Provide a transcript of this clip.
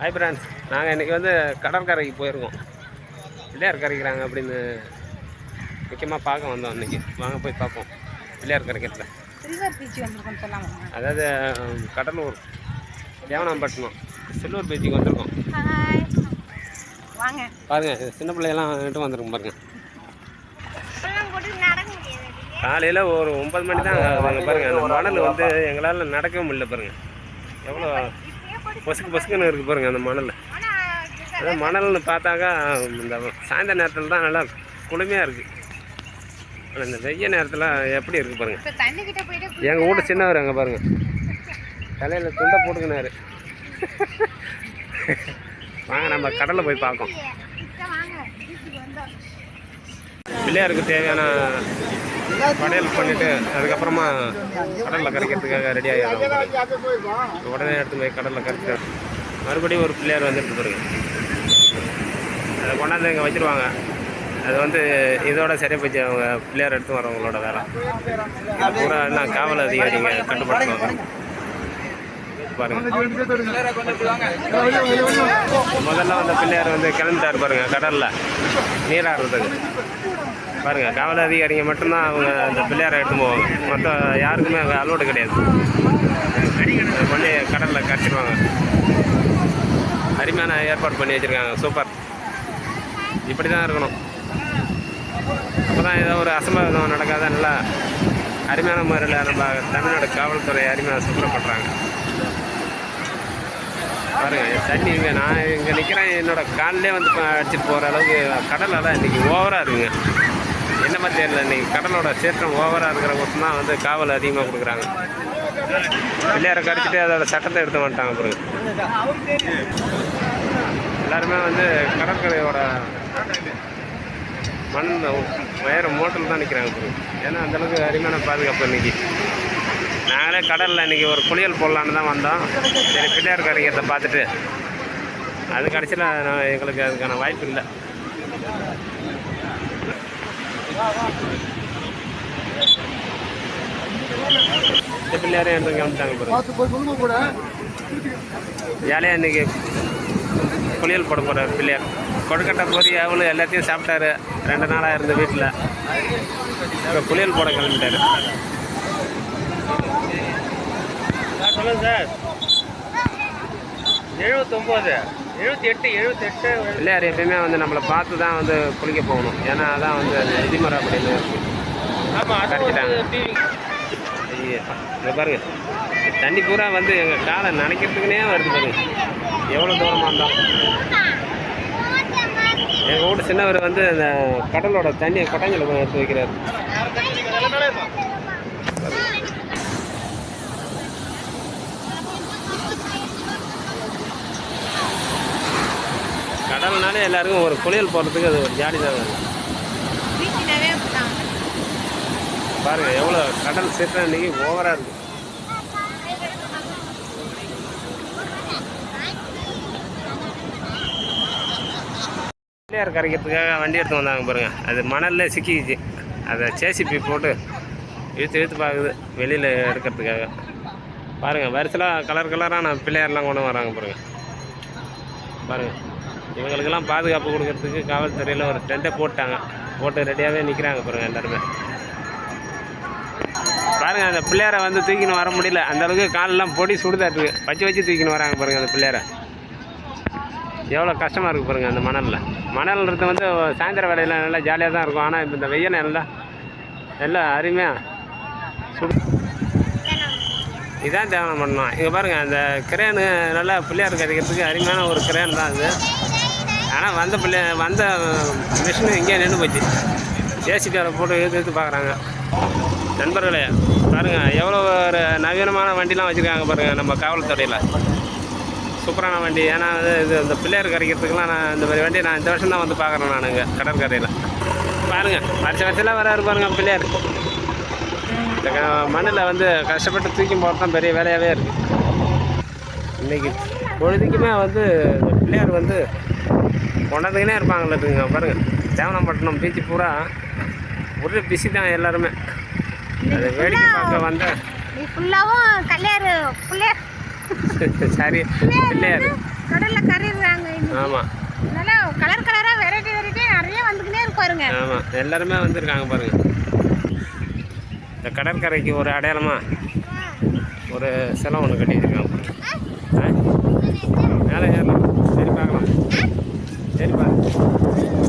Hi friends நாங்கள் இன்றைக்கி வந்து கடற்கரைக்கு போயிருக்கோம். பிள்ளையார் கரைக்கிறாங்க அப்படின்னு முக்கியமாக பார்க்க வந்தோம் இன்றைக்கி வாங்க போய் பார்ப்போம். பிள்ளையார் கரைக்கிறதுல அதாவது கடலூர் தேவனாம்பட்டினம் சில்வர் பீச்சுக்கு வந்திருக்கோம். பாருங்கள் சின்ன பிள்ளையெல்லாம் வந்துட்டு வந்திருக்கும் பாருங்கள் காலையில் ஒரு ஒன்பது மணி தான் பாருங்கள் அந்த மணல் வந்து எங்களால் நடக்கவே முடியல பாருங்கள் எவ்வளோ பொசுக்கு பொசுக்குன்னு இருக்குது பாருங்கள் அந்த மணல். அதான் மணல்னு பார்த்தாக்கா இந்த சாயந்தர நேரத்தில் தான் நல்லா குளுமையாக இருக்குது ஆனால் இந்த வெய்ய நேரத்தில் எப்படி இருக்குது பாருங்கள் எங்கள் வீட்டு சின்னவர் அங்கே பாருங்கள் தலையில் துண்டை போட்டுக்கினாரு. வாங்க நம்ம கடலில் போய் வந்தோம். பிள்ளையாருக்கு தேவையான படையல் பண்ணிவிட்டு அதுக்கப்புறமா கடலில் கரைக்கிறதுக்காக ரெடி ஆகிடும் உடனே எடுத்து போய் கடலில் கரைச்சி மறுபடியும் ஒரு பிள்ளையார் வந்துட்டு பாருங்க. அதை கொண்டாந்து இங்கே வச்சுருவாங்க. அது வந்து இதோட சரியாக போச்சு. அவங்க பிள்ளையார் எடுத்து வரவங்களோட வேலை. பூரா என்ன காவல் அதிகாரிங்க கட்டுப்படுத்துவாங்க. பாருங்க. முதல்ல வந்த பிள்ளையார் வந்து கிளம்பிட்டார் பாருங்க கடலில். நீராடுறதுக்கு. பாருங்கள் காவல் அதிகாரிங்க மட்டும்தான் அவங்க அந்த பிள்ளையாரை எடுத்து போவாங்க. மொத்தம் யாருக்குமே அங்கே அலோடு கிடையாது. அதை கொண்டு கடலில் கரைச்சிடுவாங்க அருமையான ஏற்பாடு பண்ணி வச்சுருக்காங்க. சூப்பர். இப்படி தான் இருக்கணும். அப்போ தான் ஏதோ ஒரு அசம்பாவிதம் நடக்காத நல்லா அருமையான முறையில் நம்ம தமிழ்நாடு காவல்துறை அருமையாக பண்ணுறாங்க பாருங்கள் தண்ணி இங்கே நான் இங்கே நிற்கிறேன் என்னோட காலிலே வந்து அடிச்சுட்டு அடிச்சிட்டு போகிற அளவுக்கு கடல் இன்றைக்கி ஓவராக இருக்குங்க. என்னமா தெரியல இன்றைக்கி கடலோட சீற்றம் ஓவராக இருக்கிற மட்டும் தான் வந்து காவல் அதிகமாக கொடுக்குறாங்க. பிள்ளையாரை கடிச்சிட்டு அதோட சட்டத்தை எடுத்து வந்துட்டாங்க பிறகு எல்லாருமே வந்து கடற்கரையோட மண் உயர மோட்டல் தான் நிற்கிறாங்க பிறகு ஏன்னா அந்தளவுக்கு அருமையான பாதுகாப்பு இன்னைக்கு. நாங்களே கடலில் இன்றைக்கி ஒரு குளியல் போடலான்னு தான் வந்தோம். சரி பிள்ளையார் கரைக்கிறத பார்த்துட்டு அது கடைசியில் நான் எங்களுக்கு அதுக்கான வாய்ப்பு இல்லை. இந்த எடுத்து கிளம்பிட்டாங்க பிறகு ஜாலியாக இன்றைக்கி குளியல் போட போகிறார் பிள்ளையார். கொழுக்கட்டை பொறி அவளு எல்லாத்தையும் சாப்பிட்டாரு. ரெண்டு நாளாக இருந்த வீட்டில். இப்போ குளியல் போட கிளம்பிட்டாரு. சொல்லுங்க சார். எழுபத்தொம்போது எழுபத்தி எட்டு எழுபத்தெட்டு பிள்ளையார் எப்பயுமே வந்து நம்மளை பார்த்து தான் வந்து குளிக்க போகணும். ஏன்னா அதான் வந்து அது விதிமுறை அப்படின்னு. ஆமாம் இங்க பாருங்க. தண்ணி பூரா வந்து எங்கள் காலை நனைக்கிறதுக்குனே வருது பாருங்க. எவ்வளோ தூரமாக இருந்தாலும். எங்கள் வீட்டு சின்னவர் வந்து அந்த கடலோட தண்ணியை கொட்டாஞ்சில் எடுத்து வைக்கிறாரு. கடல்னாலே எல்லாருக்கும் ஒரு குளியல் போகிறதுக்கு அது ஒரு ஜாலி தான். வேணும். பீச்சினாவே அப்படிதான். பாருங்க எவ்வளோ கடல் சீற்றம் இன்னைக்கு ஓவராக இருக்கு. பிள்ளையார் கரைக்கிறதுக்காக வண்டி எடுத்து வந்தாங்க பாருங்க. அது மணல்ல சிக்கிக்கிச்சு. அதை சேசிபி போட்டு இழுத்து இழுத்து பார்க்குது வெளியில் எடுக்கிறதுக்காக. பாருங்க வரிசலாக கலர் கலரான பிள்ளையார்லாம் கொண்டு வராங்க பாருங்க. பாருங்க. இவங்களுக்கெல்லாம் பாதுகாப்பு கொடுக்கறதுக்கு காவல்துறையில் ஒரு டெண்டை போட்டாங்க. போட்டு ரெடியாகவே நிற்கிறாங்க பாருங்கள் எல்லாருமே. பாருங்கள் அந்த பிள்ளையாரை வந்து தூக்கின்னு வர முடியல. அந்த அளவுக்கு காலெல்லாம் பொடி சுடுதாட்டு வச்சு வச்சு தூக்கின்னு வராங்க பாருங்கள் அந்த பிள்ளையாரை. எவ்வளோ கஷ்டமாக இருக்குது பாருங்கள் அந்த மணலில். மணல்ன்றது வந்து சாயந்தர வேலையில் நல்லா ஜாலியாக தான் இருக்கும். ஆனால் இந்த வெயில் நல்லா நல்லா அருமையாக சுடு இதான் தேவனம் பண்ணலாம் இங்கே பாருங்கள் அந்த கிரேனு நல்லா பிள்ளையார் கிடைக்கிறதுக்கு அருமையான ஒரு கிரேன் தான் அது. ஆனால் வந்த பிள்ளை வந்த மிஷினு இங்கே நின்று போச்சு. ஏசிக்காரை போட்டு இழுத்து இழுத்து பார்க்குறாங்க. நண்பர்களே பாருங்கள் எவ்வளோ ஒரு நவீனமான வண்டிலாம் வச்சுருக்காங்க பாருங்கள் நம்ம காவல்துறையில். சூப்பரான வண்டி. ஏன்னா வந்து இது இந்த பிள்ளையார் கரைக்கிறதுக்கெலாம் நான் இந்த மாதிரி வண்டி நான் இந்த வருஷம் தான் வந்து பார்க்குறேன் நான் இங்கே கடற்கரையில். பாருங்கள் வருஷம் வருஷம்லாம் வராரு பாருங்கள் பிள்ளையார். இந்த மண்ணில் வந்து கஷ்டப்பட்டு தூக்கி போகிறது தான் பெரிய வேலையாகவே இருக்குது இன்றைக்கி பொழுதுக்குமே வந்து பிள்ளையார் வந்து கொண்டாந்துக்கினே இருப்பாங்களேட்டுங்க பாருங்கள் தேவனப்பட்டினம் பீச்சு பூரா ஒரே பிஸி தான் எல்லாருமே. அதை வேடிக்கை பார்க்க வந்த நீ ஃபுல்லாவும் கல்யாரு பிள்ளையார் சரி பிள்ளையார். கடல்ல கரை ஆமாம் நல்லா கலர் கலராக வெரைட்டி வெரைட்டி நிறைய வந்துக்கினே இருப்பாருங்க ஆமாம் எல்லாருமே வந்திருக்காங்க பாருங்கள் இந்த கடற்கரைக்கு ஒரு அடையாளமாக ஒரு சிலை ஒன்று கட்டி வச்சிருக்காங்க பாருங்க. ஆ? மேலே ஏறலாம் Okay, bye.